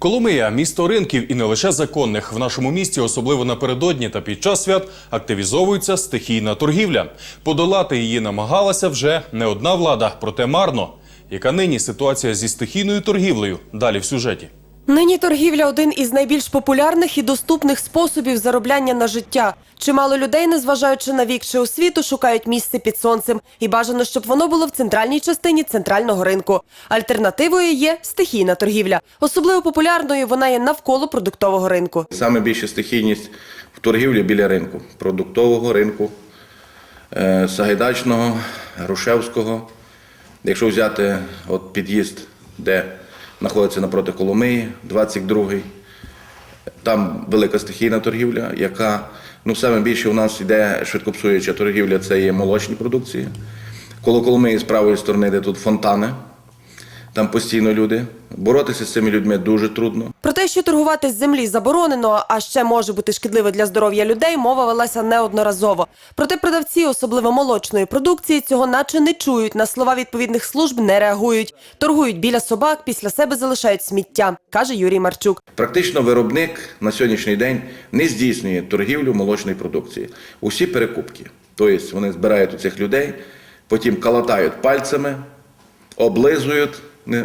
Коломия – місто ринків і не лише законних. В нашому місті, особливо напередодні та під час свят, активізовується стихійна торгівля. Подолати її намагалася вже не одна влада, проте марно. Яка нині ситуація зі стихійною торгівлею? Далі в сюжеті. Нині торгівля один із найбільш популярних і доступних способів заробляння на життя. Чимало людей, незважаючи на вік чи освіту, шукають місце під сонцем. І бажано, щоб воно було в центральній частині центрального ринку. Альтернативою є стихійна торгівля. Особливо популярною вона є навколо продуктового ринку. Саме більша стихійність в торгівлі біля ринку, продуктового ринку, е, Сагайдачного, Грушевського. Якщо взяти от під'їзд, де знаходиться напроти Коломиї, 22-й, там велика стихійна торгівля, яка ну, саме більше у нас йде швидкопсуюча торгівля, це є молочні продукції. Коло Коломиї з правої сторони, де тут фонтани, там постійно люди. Боротися з цими людьми дуже трудно. Про те, що торгувати з землі заборонено, а ще може бути шкідливо для здоров'я людей, мова велася неодноразово. Проте продавці, особливо молочної продукції, цього наче не чують. На слова відповідних служб не реагують. Торгують біля собак, після себе залишають сміття, каже Юрій Марчук. Практично виробник на сьогоднішній день не здійснює торгівлю молочної продукції. Усі перекупки. Тобто вони збирають у цих людей, потім калатають пальцями, облизують,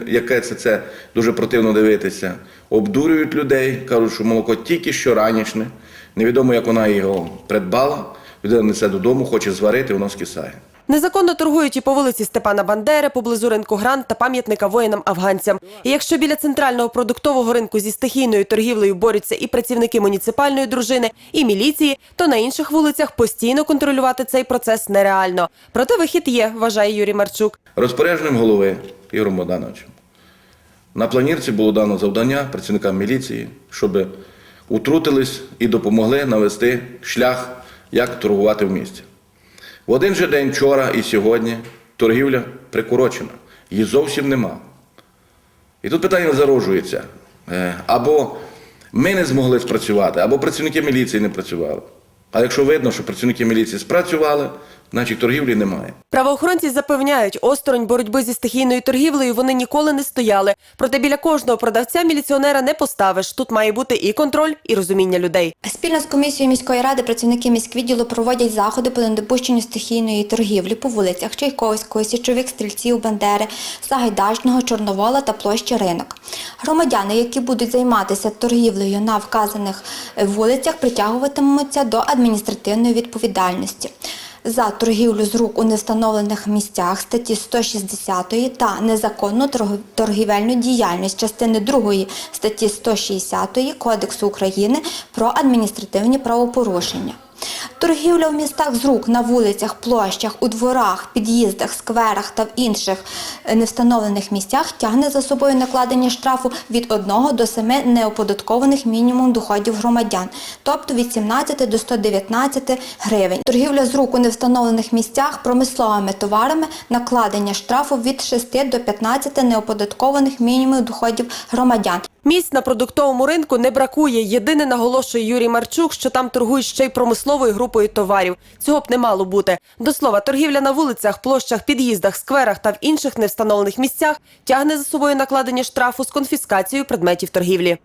яке це, це дуже противно дивитися, обдурюють людей, кажуть, що молоко тільки що ранішне, невідомо, як вона його придбала, людина несе додому, хоче зварити, воно скисає. Незаконно торгують і по вулиці Степана Бандери, поблизу ринку Грант та пам'ятника воїнам-афганцям. І якщо біля центрального продуктового ринку зі стихійною торгівлею борються і працівники муніципальної дружини, і міліції, то на інших вулицях постійно контролювати цей процес нереально. Проте вихід є, вважає Юрій Марчук. Розпорядженням голови Ігорем Богдановичем на планірці було дано завдання працівникам міліції, щоб утрутились і допомогли навести шлях, як торгувати в місті. В один же день вчора і сьогодні торгівля прикорочена, її зовсім нема. І тут питання зароджується. Е, Або ми не змогли спрацювати, або працівники міліції не працювали. А якщо видно, що працівники міліції спрацювали, значить торгівлі немає. Правоохоронці запевняють, осторонь боротьби зі стихійною торгівлею вони ніколи не стояли. Проте біля кожного продавця міліціонера не поставиш. Тут має бути і контроль, і розуміння людей. Спільно з комісією міської ради працівники міськвідділу проводять заходи по недопущенню стихійної торгівлі по вулицях Чайковського, Січових стрільців, Бандери, Сагайдачного, Чорновола та площі Ринок. Громадяни, які будуть займатися торгівлею на вказаних вулицях, притягуватимуться до адміністративної відповідальності. За торгівлю з рук у невстановлених місцях статті 160 та незаконну торг- торгівельну діяльність частини 2 статті 160 Кодексу України про адміністративні правопорушення. Торгівля в містах з рук на вулицях, площах, у дворах, під'їздах, скверах та в інших е, невстановлених місцях тягне за собою накладення штрафу від 1 до 7 неоподаткованих мінімум доходів громадян, тобто від 17 до 119 гривень. Торгівля з рук у невстановлених місцях промисловими товарами накладення штрафу від 6 до 15 неоподаткованих мінімумів доходів громадян. Місць на продуктовому ринку не бракує. Єдине наголошує Юрій Марчук, що там торгують ще й промисловою групою товарів. Цього б не мало бути. До слова, торгівля на вулицях, площах, під'їздах, скверах та в інших невстановлених місцях тягне за собою накладення штрафу з конфіскацією предметів торгівлі.